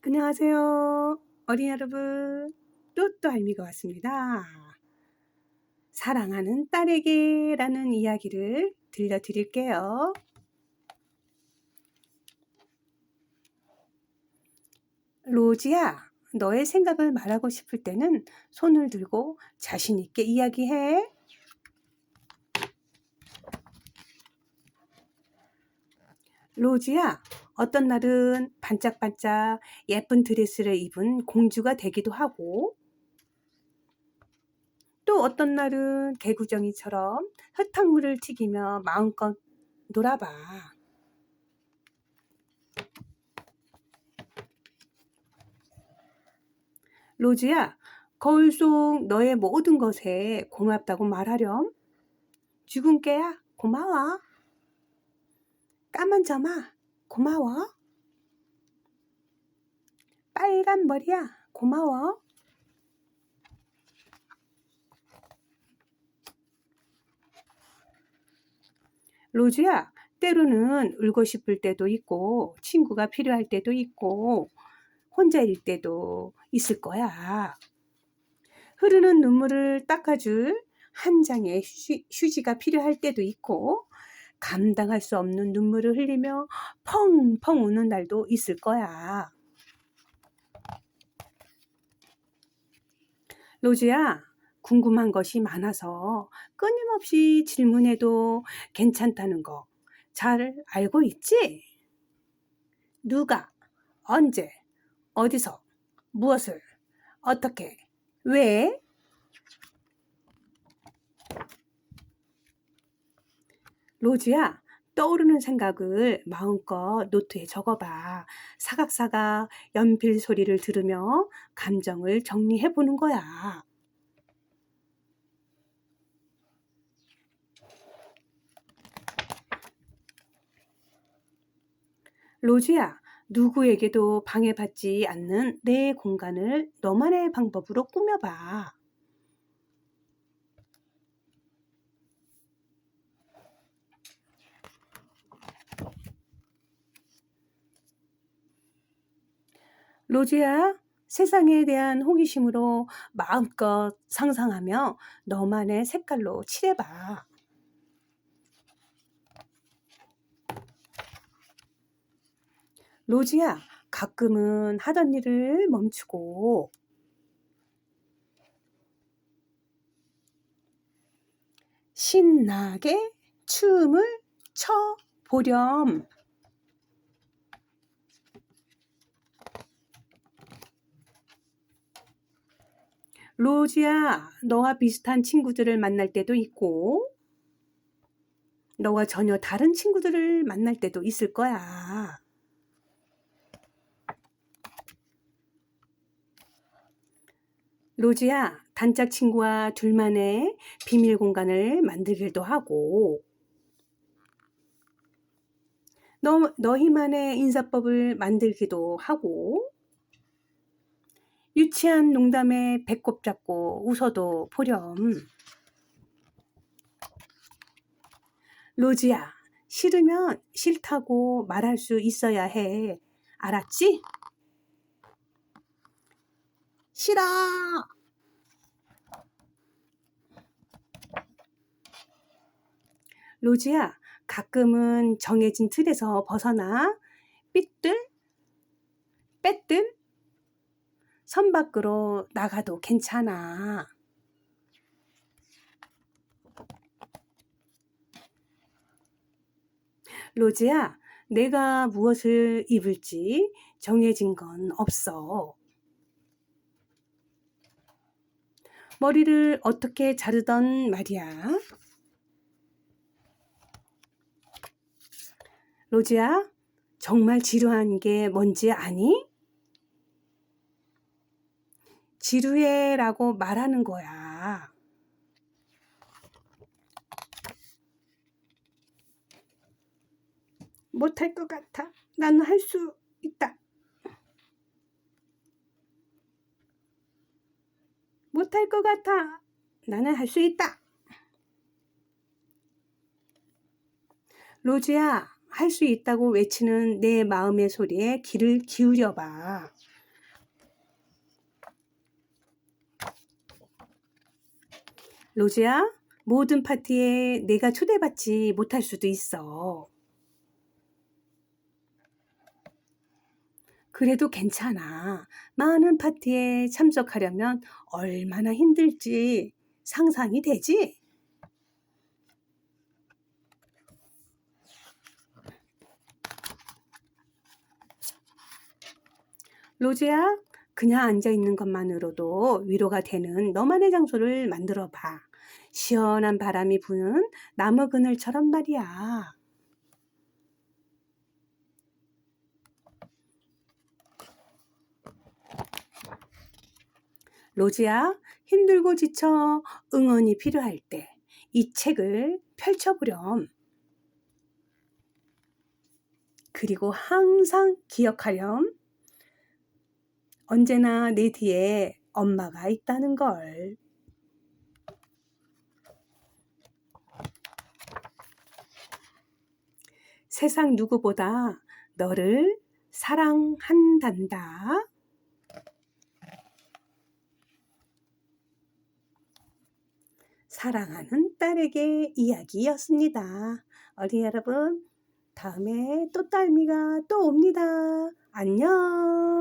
안녕하세요. 어린이 여러분. 또또 할미가 왔습니다. 사랑하는 딸에게 라는 이야기를 들려드릴게요. 로지야, 너의 생각을 말하고 싶을 때는 손을 들고 자신있게 이야기해. 로지야, 어떤 날은 반짝반짝 예쁜 드레스를 입은 공주가 되기도 하고, 또 어떤 날은 개구정이처럼 흙탕물을 튀기며 마음껏 놀아봐. 로즈야, 거울 속 너의 모든 것에 고맙다고 말하렴. 죽은 깨야 고마워. 까만 점아 고마워. 빨간 머리야 고마워. 로즈야, 때로는 울고 싶을 때도 있고, 친구가 필요할 때도 있고, 혼자일 때도 있을 거야. 흐르는 눈물을 닦아줄 한 장의 휴지, 휴지가 필요할 때도 있고, 감당할 수 없는 눈물을 흘리며 펑펑 우는 날도 있을 거야. 로즈야, 궁금한 것이 많아서 끊임없이 질문해도 괜찮다는 거 잘 알고 있지? 누가, 언제, 어디서, 무엇을, 어떻게, 왜? 로즈야, 떠오르는 생각을 마음껏 노트에 적어봐. 사각사각 연필 소리를 들으며 감정을 정리해 보는 거야. 로즈야, 누구에게도 방해받지 않는 내 공간을 너만의 방법으로 꾸며봐. 로즈야, 세상에 대한 호기심으로 마음껏 상상하며 너만의 색깔로 칠해봐. 로지야, 가끔은 하던 일을 멈추고 신나게 춤을 춰 보렴. 로지야, 너와 비슷한 친구들을 만날 때도 있고, 너와 전혀 다른 친구들을 만날 때도 있을 거야. 로지야, 단짝 친구와 둘만의 비밀 공간을 만들기도 하고, 너, 너희만의 인사법을 만들기도 하고, 유치한 농담에 배꼽 잡고 웃어도 보렴. 로지야, 싫으면 싫다고 말할 수 있어야 해. 알았지? 싫어! 로지야, 가끔은 정해진 틀에서 벗어나 삐뚤, 빼뚤, 선 밖으로 나가도 괜찮아. 로지야, 내가 무엇을 입을지 정해진 건 없어. 머리를 어떻게 자르던 말이야. 로지야, 정말 지루한 게 뭔지 아니? 지루해 라고 말하는 거야. 못할 것 같아. 나는 할 수 있다. 못할 것 같아. 나는 할 수 있다. 로지야, 할 수 있다고 외치는 내 마음의 소리에 귀를 기울여 봐. 로즈야, 모든 파티에 내가 초대받지 못할 수도 있어. 그래도 괜찮아. 많은 파티에 참석하려면 얼마나 힘들지 상상이 되지? 로즈야, 그냥 앉아 있는 것만으로도 위로가 되는 너만의 장소를 만들어 봐. 시원한 바람이 부는 나무 그늘처럼 말이야. 로즈야, 힘들고 지쳐 응원이 필요할 때 이 책을 펼쳐보렴. 그리고 항상 기억하렴. 언제나 내 뒤에 엄마가 있다는 걸. 세상 누구보다 너를 사랑한단다. 사랑하는 딸에게 이야기였습니다. 어린이 여러분, 다음에 또 딸미가 또 옵니다. 안녕.